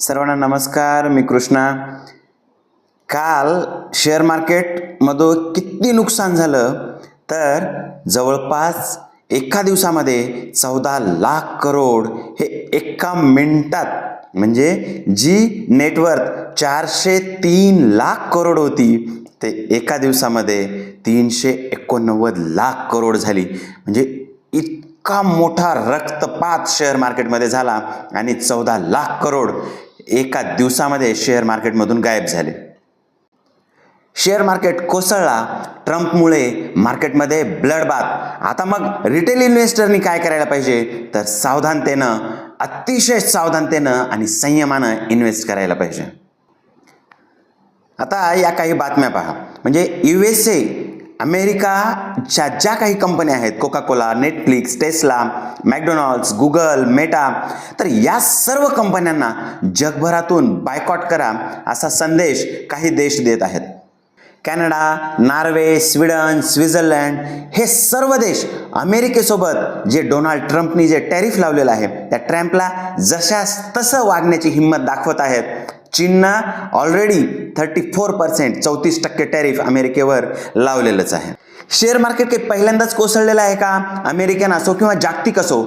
सर्वांना नमस्कार मी कृष्णा. काल शेअर मार्केटमधून किती नुकसान झालं तर जवळपास एका दिवसामध्ये चौदा लाख करोड हे एका मिनिटात म्हणजे जी नेटवर्थ चारशे तीन लाख करोड होती ते एका दिवसामध्ये तीनशे एकोणनव्वद लाख करोड झाली. म्हणजे इतका मोठा रक्तपात शेअर मार्केटमध्ये झाला आणि चौदा लाख करोड एका दिवसामध्ये शेअर मार्केटमधून गायब झाले. शेअर मार्केट कोसळला ट्रम्पमुळे मार्केटमध्ये ब्लडबाथ आता मग रिटेल इन्व्हेस्टरनी काय करायला पाहिजे? तर सावधानतेनं अतिशय सावधानतेनं आणि संयमानं इन्व्हेस्ट करायला पाहिजे. आता या काही बातम्या पहा. म्हणजे यू एस ए अमेरिकाच्या ज्या काही कंपन्या आहेत Coca Cola Netflix Tesla McDonald's Google Meta तर या सर्व कंपन्यांना जगभरातून बायकॉट करा असा संदेश काही देश देत आहेत. कॅनडा नॉर्वे स्वीडन स्वित्झर्लंड हे सर्व देश अमेरिकेसोबत जे डोनाल्ड ट्रम्पनी जे टॅरिफ लावलेलं आहे त्या ट्रम्पला जशास तसं वागण्याची हिंमत दाखवत आहेत चीननं ऑलरेडी थर्टी फोर पर्सेंट चौतीस टक्के टॅरिफ अमेरिकेवर लावलेलंच आहे. शेअर मार्केट काही पहिल्यांदाच कोसळलेलं आहे का? अमेरिकन असो किंवा जागतिक असो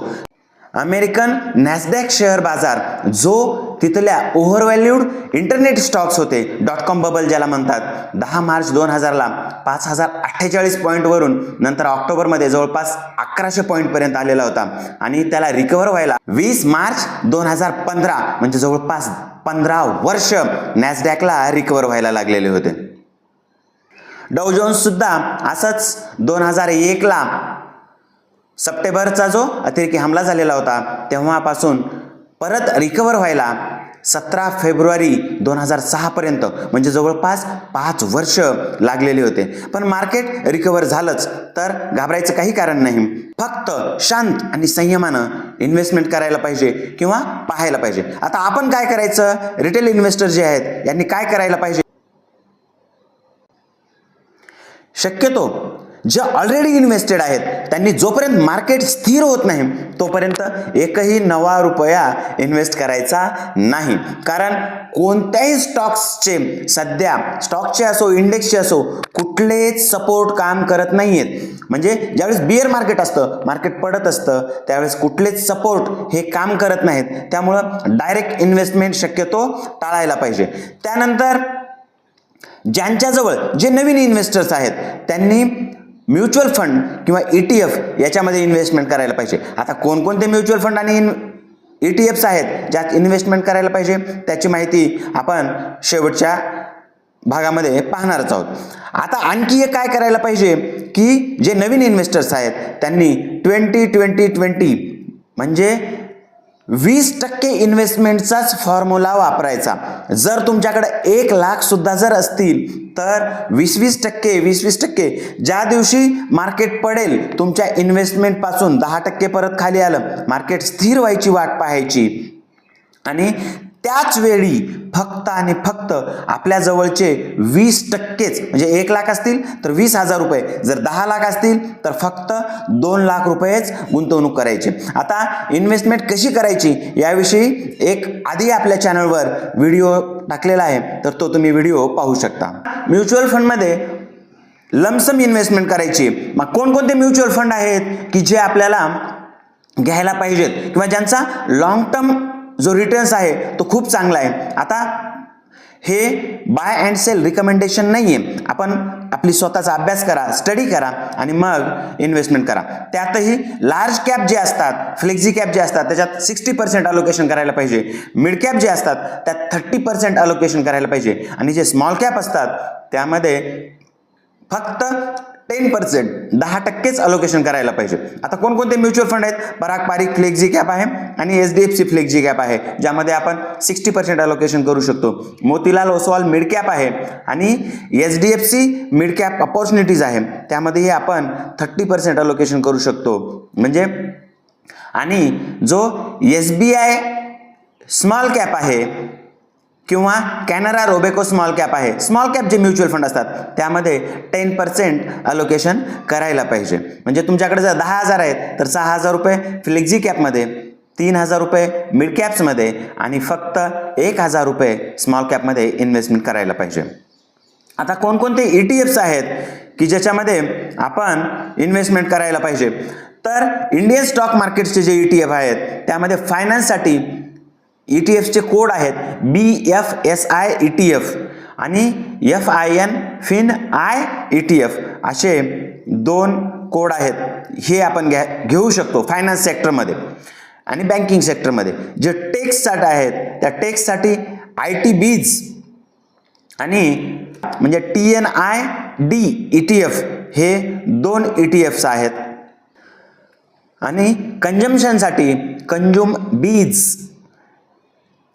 अमेरिकन नॅसडॅक शेअर बाजार जो तिथल्या ओव्हरव्हॅल्यूड इंटरनेट स्टॉक्स होते. डॉट कॉम बबल ज्याला म्हणतात. दहा मार्च दोन हजारला पाच हजार अठ्ठेचाळीस पॉईंटवरून नंतर ऑक्टोबरमध्ये जवळपास अकराशे पॉईंटपर्यंत आलेला होता. आणि त्याला रिकवर व्हायला वीस मार्च दोन हजार पंधरा म्हणजे जवळपास पंधरा वर्ष नॅसडॅकला रिकवर व्हायला लागलेले होते. डव जोन्स सुद्धा असंच दोन हजार एकला सप्टेंबरचा जो अतिरेकी हमला झालेला होता तेव्हापासून परत रिकवर व्हायला सतरा फेब्रुवारी दोन हजार सहापर्यंत म्हणजे जवळपास पाच वर्ष लागलेले होते. पण मार्केट रिकवर झालंच तर घाबरायचं काही कारण नाही. फक्त शांत आणि संयमानं इन्व्हेस्टमेंट करायला पाहिजे किंवा पाहायला पाहिजे. आता आपण काय करायचं? रिटेल इन्व्हेस्टर जे आहेत यांनी काय करायला पाहिजे? शक्यतो जे ऑलरेडी इन्व्हेस्टेड आहेत त्यांनी जोपर्यंत मार्केट स्थिर होत नाही तोपर्यंत एकही नवा रुपया इन्व्हेस्ट करायचा नाही. कारण कोणत्याही स्टॉक्सचे सध्या स्टॉकचे असो इंडेक्सचे असो कुठलेच सपोर्ट काम करत नाही आहेत म्हणजे ज्यावेळेस बिअर मार्केट असतं मार्केट पडत असतं त्यावेळेस कुठलेच सपोर्ट हे काम करत नाहीत. त्यामुळं डायरेक्ट इन्व्हेस्टमेंट शक्यतो टाळायला पाहिजे. त्यानंतर ज्यांच्याजवळ जे नवीन इन्व्हेस्टर्स आहेत त्यांनी म्युच्युअल फंड किंवा ई टी एफ याच्यामध्ये इन्व्हेस्टमेंट करायला पाहिजे. आता कोणकोणते म्युच्युअल फंड आणि इन ई टी एफ्स आहेत ज्यात इन्व्हेस्टमेंट करायला पाहिजे त्याची माहिती आपण शेवटच्या भागामध्ये पाहणारच आहोत. आता आणखी एक काय करायला पाहिजे की जे नवीन इन्व्हेस्टर्स आहेत त्यांनी ट्वेंटी ट्वेंटी ट्वेंटी म्हणजे वीस टक्के इन्व्हेस्टमेंटचाच फॉर्म्युला वापरायचा. जर तुमच्याकडे एक लाख सुद्धा जर असतील तर वीस वीस टक्के वीस वीस टक्के ज्या दिवशी मार्केट पडेल तुमच्या इन्व्हेस्टमेंटपासून दहा टक्के परत खाली आलं मार्केट स्थिर व्हायची वाट पाहायची. आणि त्याच वेळी फक्त आणि फक्त आपल्या जवळचे वीस टक्केच म्हणजे एक लाख असतील तर वीस हजार रुपये. जर दहा लाख असतील तर फक्त दोन लाख रुपयेच गुंतवणूक करायची. आता इन्व्हेस्टमेंट कशी करायची? याविषयी एक आधी आपल्या चॅनलवर व्हिडिओ टाकलेला आहे तर तो तुम्ही व्हिडिओ पाहू शकता. म्युच्युअल फंडमध्ये लमसम इन्व्हेस्टमेंट करायची. मग कोणकोणते म्युच्युअल फंड आहेत की जे आपल्याला घ्यायला पाहिजेत? किंवा ज्यांचा लॉंग टर्म जो रिटर्न्स आहे तो खूप चांगला आहे. आता हे बाय अँड सेल रिकमेंडेशन नाही आहे आपण आपली स्वतःचा अभ्यास करा स्टडी करा आणि मग इन्व्हेस्टमेंट करा. त्यातही लार्ज कॅप जे असतात फ्लेक्झी कॅप जे असतात त्याच्यात सिक्स्टी पर्सेंट अलोकेशन करायला पाहिजे. मिड कॅप जे असतात त्यात थर्टी पर्सेंट अलोकेशन करायला पाहिजे. आणि जे स्मॉल कॅप असतात त्यामध्ये फक्त टेन पर्सेंट दहा टक्केच अलोकेशन करायला पाहिजे. आता कोणकोणते म्युच्युअल फंड आहेत? पराग पारिक फ्लेक्झी कॅप आहे आणि H D F C flexi cap आहे ज्यामध्ये आपण सिक्स्टी पर्सेंट अलोकेशन करू शकतो. मोतीलाल ओसवाल मिड कॅप आहे आणि H D F C mid cap opportunities आहे. त्यामध्येही आपण थर्टी पर्सेंट अलोकेशन करू शकतो. म्हणजे आणि जो S B I small cap आहे किंवा कॅनरा रोबेको स्मॉल कॅप आहे. स्मॉल कॅप जे म्युच्युअल फंड असतात त्यामध्ये टेन पर्सेंट अलोकेशन करायला पाहिजे. म्हणजे तुमच्याकडे जर दहा हजार आहेत तर सहा हजार रुपये फ्लेक्झी कॅपमध्ये तीन हजार रुपये मिड कॅप्समध्ये आणि फक्त एक हजार रुपये स्मॉल कॅपमध्ये इन्व्हेस्टमेंट करायला पाहिजे. आता कोणकोणते ई टी एफ्स आहेत की ज्याच्यामध्ये आपण इन्व्हेस्टमेंट करायला पाहिजे? तर इंडियन स्टॉक मार्केटचे जे ई टी एफ आहेत त्यामध्ये फायनान्ससाठी ई टी एफचे कोड आहेत B F S I E T F आणि F I N fin I E T F असे दोन कोड आहेत. हे आपण घ्या घेऊ शकतो फायनान्स सेक्टरमध्ये आणि बँकिंग सेक्टरमध्ये जे टेक्ससाठी आहेत त्या टेक्ससाठी आय टी बीज आणि म्हणजे T N I D E T F हे दोन ई टी एफ्स आहेत. आणि कंजम्शनसाठी कंज्युम बीज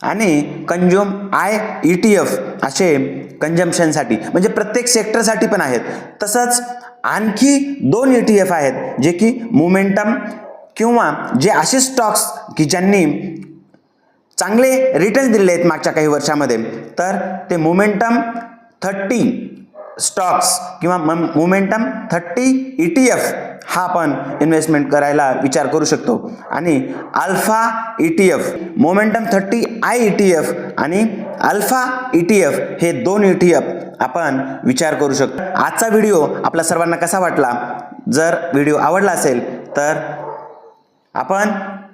आणि consume I E T F असे कंजम्पशनसाठी म्हणजे प्रत्येक सेक्टरसाठी पण आहेत. तसंच आणखी दोन ई टी एफ आहेत जे की मोमेंटम किंवा जे असे स्टॉक्स की ज्यांनी चांगले रिटर्न्स दिलेले आहेत मागच्या काही वर्षामध्ये. तर ते मोमेंटम थर्टी स्टॉक्स किंवा momentum thirty E T F हा आपण इन्व्हेस्टमेंट करायला विचार करू शकतो. आणि alpha E T F momentum thirty I E T F आणि अल्फा ई टी एफ हे दोन ई टी एफ आपण विचार करू शकतो. आजचा व्हिडिओ आपला सर्वांना कसा वाटला? जर व्हिडिओ आवडला असेल तर आपण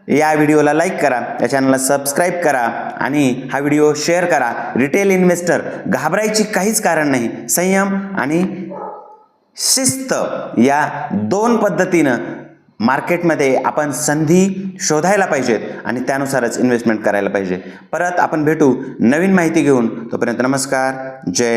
या व्हिडिओला लाईक करा या चॅनलला सबस्क्राईब करा आणि हा व्हिडिओ शेअर करा. रिटेल इन्व्हेस्टर घाबरायची काहीच कारण नाही. संयम आणि शिस्त या दोन पद्धतीनं मार्केटमध्ये आपण संधी शोधायला पाहिजेत आणि त्यानुसारच इन्व्हेस्टमेंट करायला पाहिजे. परत आपण भेटू नवीन माहिती घेऊन. तोपर्यंत नमस्कार. जय